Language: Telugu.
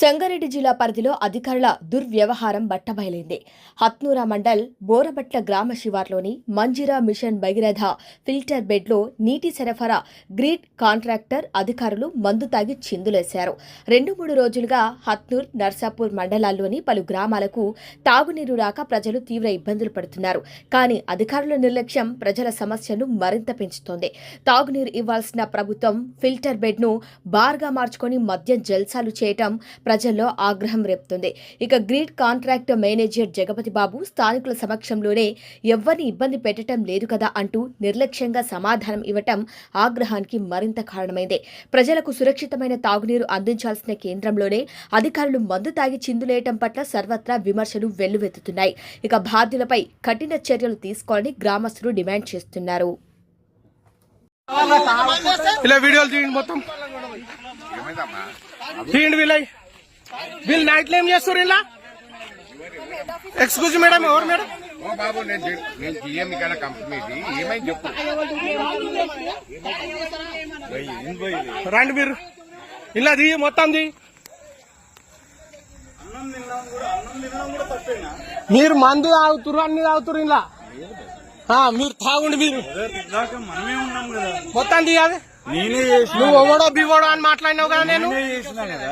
సంగారెడ్డి జిల్లా పరిధిలో అధికారుల దుర్వ్యవహారం బట్టబయలైంది. హత్నూరా మండల్ బోరబట్ల గ్రామ శివార్లోని మంజిరా మిషన్ భగీరథ ఫిల్టర్ బెడ్లో నీటి సరఫరా గ్రీడ్ కాంట్రాక్టర్ అధికారులు మందు తాగి చిందులేశారు. రెండు మూడు రోజులుగా హత్నూర్ నర్సాపూర్ మండలాల్లోని పలు గ్రామాలకు తాగునీరు రాక ప్రజలు తీవ్ర ఇబ్బందులు పడుతున్నారు. కానీ అధికారుల నిర్లక్ష్యం ప్రజల సమస్యను మరింత పెంచుతోంది. తాగునీరు ఇవ్వాల్సిన ప్రభుత్వం ఫిల్టర్ బెడ్ను బార్గా మార్చుకొని మద్యం జల్సాలు చేయటం ప్రజల్లో ఆగ్రహం రేపుతుంది. ఇక grid contract manager Jagapathi Babu స్థానికుల సమక్షంలోనే ఎవ్వరిని ఇబ్బంది పెట్టడం లేదు కదా అంటూ నిర్లక్ష్యంగా సమాధానం ఇవ్వటం ఆగ్రహానికి మరింత కారణమైంది. ప్రజలకు సురక్షితమైన తాగునీరు అందించాల్సిన కేంద్రంలోనే అధికారులు మందు తాగి చిందులేయటం పట్ల సర్వత్రా విమర్శలు వెల్లువెత్తుతున్నాయి. ఇక బాధ్యులపై కఠిన చర్యలు తీసుకోవాలని గ్రామస్తులు డిమాండ్ చేస్తున్నారు. ఇలా వీడియోలు తీయండి మొత్తం. తీయండి వీళ్ళై వీళ్ళు నైట్లో ఏం చేస్తారు ఇలా? ఎక్స్క్యూజ్ మేడం ఎవరు మేడం ఓ బాబు నేను జిఎం ఇక్కడ కంపెనీది ఏమైంది చెప్పు. రండి మీరు. ఇలా ది మొత్తం ది మీరు మందు తాగుతురు అన్ని తాగుతురు ఇలా. మీరు తాగుండి మీరు. ఇందాక మనమే ఉన్నాం కదా మొత్తం ది అది. నేనే చేసిన నువ్వు ఎవడో బిగోడో అని మాట్లాడినావు కదా నేను నేనే. చేసిన కదా.